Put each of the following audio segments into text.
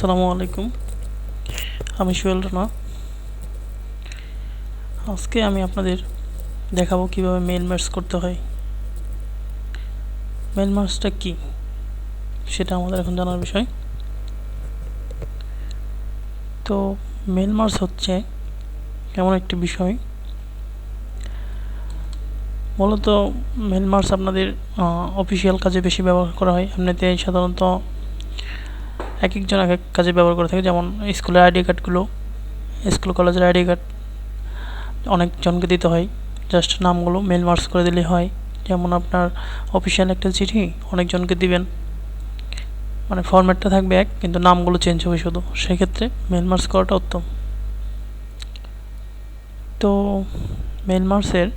আসসালামু আলাইকুম। আমি সোহেল রানা। আজকে আমি আপনাদের দেখাবো কীভাবে মেল মার্জ করতে হয়। মেল মার্জটা কি? সেটা আমাদের এখন জানার বিষয়। তো মেল মার্জ হচ্ছে এমন একটি বিষয়। মূলত মেল মার্জ আপনাদের অফিসিয়াল কাজে বেশি ব্যবহার করা হয়। এমনিতে সাধারণত এক একজন এক এক কাজে ব্যবহার করে থাকে, যেমন স্কুলের আইডি কার্ডগুলো, স্কুল কলেজের আইডি কার্ড, অনেকজনকে দিতে হয়। জাস্ট নামগুলো মেল মার্কস করে দিলে হয়। যেমন আপনার অফিসিয়াল একটা চিঠি, অনেকজনকে দিবেন। মানে ফরম্যাটটা থাকবে এক, কিন্তু নামগুলো চেঞ্জ হবে শুধু। সেক্ষেত্রে মেল মার্কস করাটা উত্তম। তো মেল মার্কসের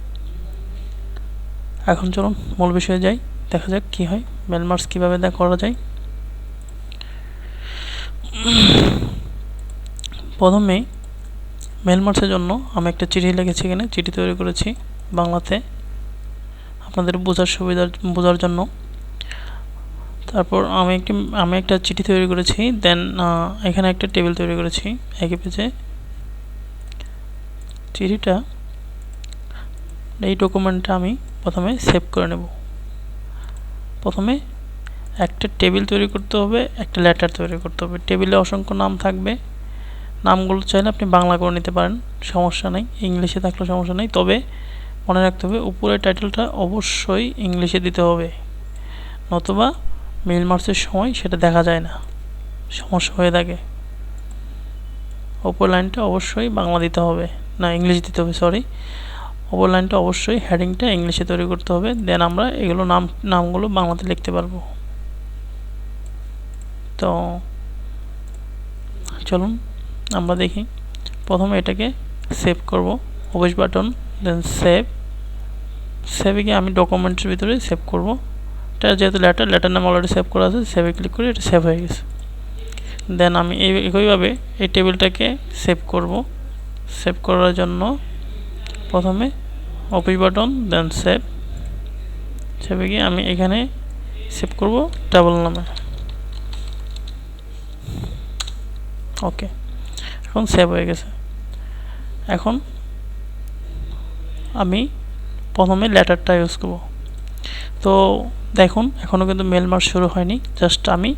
এখন চলুন মূল বিষয়ে যাই, দেখা যাক কী হয়। মেল মার্কস কীভাবে করা যায়। প্রথমে মেল মার্চের জন্য আমি একটা চিঠি লিখেছি এখানে। চিঠি তৈরি করেছি বাংলাতে। আপনাদের বোঝার সুবিধার, বোঝার জন্য। তারপর আমি একটি, আমি একটা চিঠি তৈরি করেছি। দেন এখানে একটা টেবিল তৈরি করেছি একই পেজে। চিঠিটা এই ডকুমেন্টটা আমি প্রথমে সেভ করে নেব। প্রথমে একটা টেবিল তৈরি করতে হবে, একটা লেটার তৈরি করতে হবে। টেবিলে অসংখ্য নাম থাকবে। নামগুলো চাইলে আপনি বাংলা করে নিতে পারেন, সমস্যা নেই। ইংলিশে থাকলেও সমস্যা নেই। তবে মনে রাখতে হবে, উপরের টাইটেলটা অবশ্যই ইংলিশে দিতে হবে। নতুবা মিল মার্চের সময় সেটা দেখা যায় না। সমস্যা হয়ে থাকে। ওপর লাইনটা অবশ্যই বাংলা দিতে হবে। না, ইংলিশ দিতে হবে সরি ওপর লাইনটা অবশ্যই হেডিংটা ইংলিশে তৈরি করতে হবে। দেন আমরা এগুলো নাম, নামগুলো বাংলাতে লিখতে পারব। তো চলুন, আমরা দেখি। প্রথমে এটাকে সেভ করব অফিস বাটন দেন সেভ সেভে গিয়ে আমি ডকুমেন্টের ভিতরে সেভ করব। এটা যেহেতু লেটার লেটার নাম অলরেডি সেভ করা আছে সেভে ক্লিক করে এটা সেভ হয়ে গেছে। দেন আমি এই একইভাবে এই টেবিলটাকে সেভ করব। সেভ করার জন্য প্রথমে অফিস বাটন দেন সেভ সেভে গিয়ে আমি এখানে সেভ করব ডাবল নামে। ওকে এখন সেভ হয়ে গেছে। এখন আমি প্রথমে লেটারটা ইউজ করব। তো দেখুন এখনও কিন্তু মেল মার্চ শুরু হয়নি। জাস্ট আমি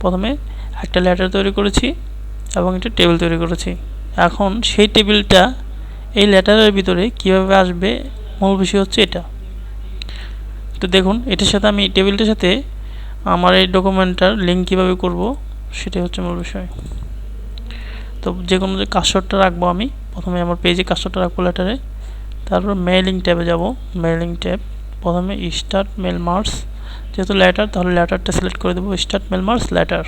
প্রথমে একটা লেটার তৈরি করেছি এবং একটা টেবিল তৈরি করেছি। এখন সেই টেবিলটা এই লেটারের ভিতরে কীভাবে আসবে মূল বিষয় হচ্ছে এটা। তো দেখুন, এটার সাথে আমি টেবিলটার সাথে আমার এই ডকুমেন্টটার লিঙ্ক কীভাবে করব, সেটাই হচ্ছে মূল বিষয়। তো যে কোনো যে কাস্টরটা রাখব আমি, প্রথমে আমার পেজে কাস্টরটা রাখব লেটারে, তারপর মেইলিং ট্যাবে যাব মেইলিং ট্যাব প্রথমে স্টার্ট মেল মার্স যেহেতু লেটার তাহলে লেটারটা সিলেক্ট করে দেবো start mail merge letter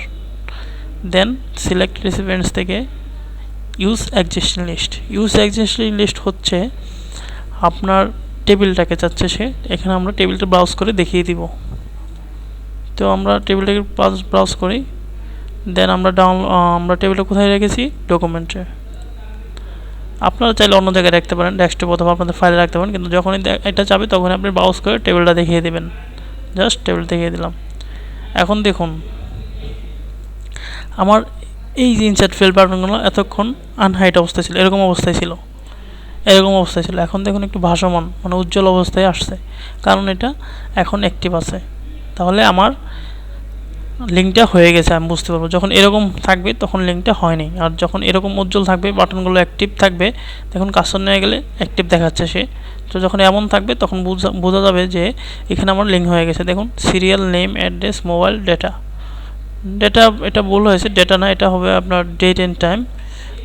then select recipients থেকে use existing list use existing list হচ্ছে আপনার টেবিলটাকে চাচ্ছে সে, এখানে আমরা টেবিলটা ব্রাউজ করে দেখিয়ে দিব। তো আমরা টেবিলটাকে ব্রাউজ করি দেন আমরা ডাউন আমরা টেবিলে কোথায় রেখেছি? ডকুমেন্টে আপনারা চাইলে অন্য জায়গায় রাখতে পারেন ডেস্কটপ অথবা আপনাদের ফাইলে রাখতে পারেন, কিন্তু যখনই এটা চাবে তখন আপনি ব্রাউজ করে টেবিলটা দেখিয়ে দেবেন। জাস্ট টেবিল দেখিয়ে দিলাম। এখন দেখুন, আমার এই যে ইনসার্ট ফিল বাটনগুলো এতক্ষণ আনহাইট অবস্থায় ছিল, এরকম অবস্থায় ছিল। এরকম অবস্থায় ছিল। এখন দেখুন একটু ভাসমান মানে উজ্জ্বল অবস্থায় আসছে। কারণ এটা এখন অ্যাক্টিভ আছে। তাহলে আমার লিঙ্কটা হয়ে গেছে, আমি বুঝতে পারব। যখন এরকম থাকবে, তখন লিঙ্কটা হয়নি। আর যখন এরকম উজ্জ্বল থাকবে বাটনগুলো অ্যাক্টিভ থাকবে, তখন কাস্টম নিয়ে গেলে অ্যাক্টিভ দেখাচ্ছে সে। তো যখন এমন থাকবে, তখন বোঝা বোঝা যাবে যে এখানে আমার লিঙ্ক হয়ে গেছে। দেখুন serial name address mobile data data এটা ভুল হয়েছে। ডেটা না, এটা হবে আপনার ডেট অ্যান্ড টাইম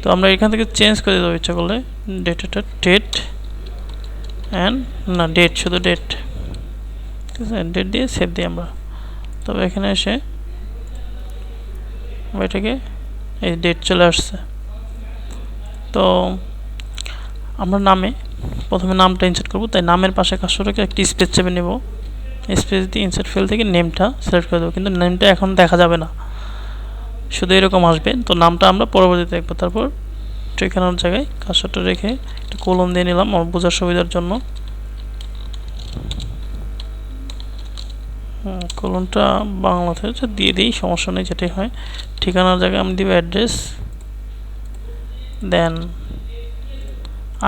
তো আমরা এখান থেকে চেঞ্জ করে দেবো, ইচ্ছা করলে। ডেটাটা ডেট অ্যান্ড না ডেট শুধু ডেট ঠিক আছে ডেট দিয়ে সেভ দিই আমরা। তবে এখানে এসে এটাকে এই ডেট চলে আসছে। তো আমরা নামে প্রথমে নামটা ইনসার্ট করব, তাই নামের পাশে কাজটাকে একটি স্পেস চেপে নেব। স্পেস দিয়ে ইনসার্ট ফিল থেকে নেমটা সিলেক্ট করে দেবো, কিন্তু নেমটা এখন দেখা যাবে না। শুধু এরকম আসবে। তো নামটা আমরা পরবর্তীতে দেখব। তারপর ঠিকানার জায়গায় কাজটা রেখে একটা কলম দিয়ে নিলাম বোঝার সুবিধার জন্য। কলনটা বাংলাতে হচ্ছে, দিয়ে দিই, সমস্যা নেই, যেটাই হয়। ঠিকানার জায়গায় আমি দিব অ্যাড্রেস দেন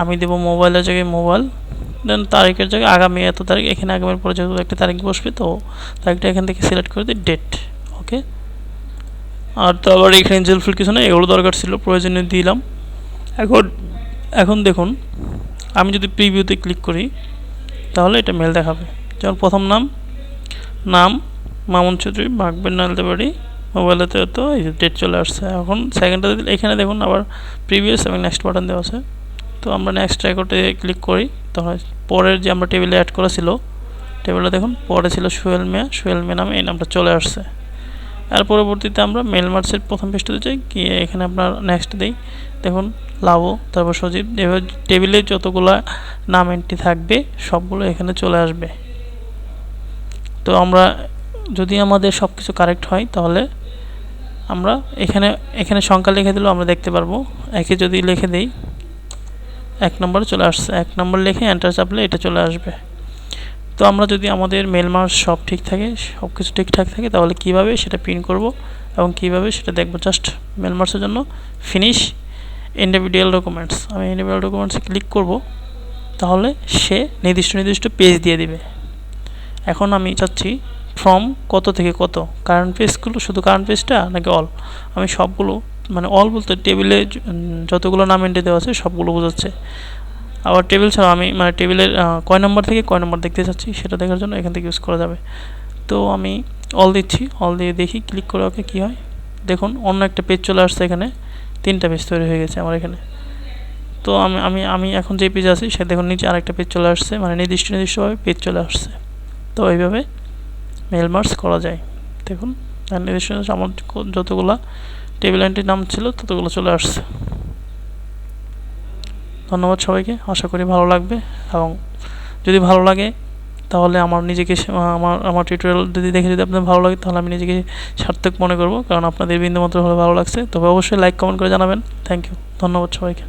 আমি দেবো মোবাইলের জায়গায় মোবাইল দেন তারিখের জায়গায় আগামী, এত তারিখ, এখানে আগামীর পরে যেহেতু একটা তারিখ বসবে, তো তারিখটা এখান থেকে সিলেক্ট করে দিই ডেট ওকে আর তো আবার এখানে জেলফুল কিছু নেই, এগুলো দরকার ছিল প্রয়োজনীয় দিলাম। এখন এখন দেখুন, আমি যদি প্রিভিউতে ক্লিক করি, তাহলে এটা মেল দেখাবে। যেমন প্রথম নাম নাম, মামুন চৌধুরী বাগবেন নালতে পারি মোবাইলেতে তো এই ডেট চলে আসছে। এখন সেকেন্ডটা এখানে দেখুন, আবার প্রিভিয়াস এবং নেক্সট বাটন দেওয়া আছে। তো আমরা নেক্সট রেকর্ডে ক্লিক করি, তাহলে পরের যে আমরা টেবিলে অ্যাড করা ছিল টেবিলে দেখুন, পরে ছিল সোহেল মিয়া সোহেল মিয়া নামে এই নামটা চলে আসছে। আর পরবর্তীতে আমরা মেল মার্চের প্রথম পেজটাতে যাই, গিয়ে এখানে আপনার নেক্সট দিই। দেখুন লাভো তারপর সজীব, এবার টেবিলে যতগুলো নাম এন্ট্রি থাকবে, সবগুলো এখানে চলে আসবে। তো আমরা, যদি আমাদের সব কিছু কারেক্ট হয়, তাহলে আমরা এখানে এখানে সংখ্যা লিখে দিলেও আমরা দেখতে পারব। একে যদি লিখে দিই, এক নম্বর চলে আসছে। এক নম্বর লিখে এন্টার চাপলে এটা চলে আসবে। তো আমরা যদি আমাদের মেল মার্চ সব ঠিক থাকে সব কিছু ঠিকঠাক থাকে, তাহলে কীভাবে সেটা প্রিন্ট করব এবং কীভাবে সেটা দেখব? জাস্ট মেল মার্চের জন্য ফিনিশ ইন্ডিভিজুয়াল ডকুমেন্টস আমি ইন্ডিভিজুয়াল ডকুমেন্টসে ক্লিক করব, তাহলে সে নির্দিষ্ট নির্দিষ্ট পেজ দিয়ে দিবে। এখন আমি চাচ্ছি ফ্রম কত থেকে কত? কারেন্ট পেজগুলো শুধু কারেন্ট পেজটা নাকি অল আমি সবগুলো মানে অল বলতে টেবিলে যতগুলো নাম এন্ট্রি দেওয়া আছে সবগুলো বোঝাচ্ছে। আবার টেবিল ছাড়া আমি মানে টেবিলের কয় নম্বর থেকে কয় নম্বর দেখতে চাচ্ছি সেটা দেখার জন্য এখান থেকে ইউজ করা যাবে। তো আমি অল দিচ্ছি অল দিয়ে দেখি ক্লিক করে ওকে কী হয়। দেখুন, অন্য একটা পেজ চলে আসছে এখানে, তিনটা পেজ তৈরি হয়ে গেছে আমার এখানে। তো আমি আমি আমি এখন যে পেজ আছি সে দেখুন নিচে আরেকটা পেজ চলে আসছে মানে নির্দিষ্ট নির্দিষ্টভাবে পেজ চলে আসছে। তো এইভাবে মেল মার্স করা যায়। দেখুন নির্দিষ্ট আমার যতগুলা টেবিল এন্ট্রির নাম ছিল ততগুলো চলে আসছে। ধন্যবাদ সবাইকে, আশা করি ভালো লাগবে এবং যদি ভালো লাগে, তাহলে আমার নিজেকে আমার আমার টিউটোরিয়াল যদি দেখে যদি আপনাদের ভালো লাগে, তাহলে আমি নিজেকে সার্থক মনে করব, কারণ আপনাদের বিন্দুমাত্র হলে ভালো লাগছে। তবে অবশ্যই লাইক কমেন্ট করে জানাবেন। থ্যাংক ইউ ধন্যবাদ সবাইকে।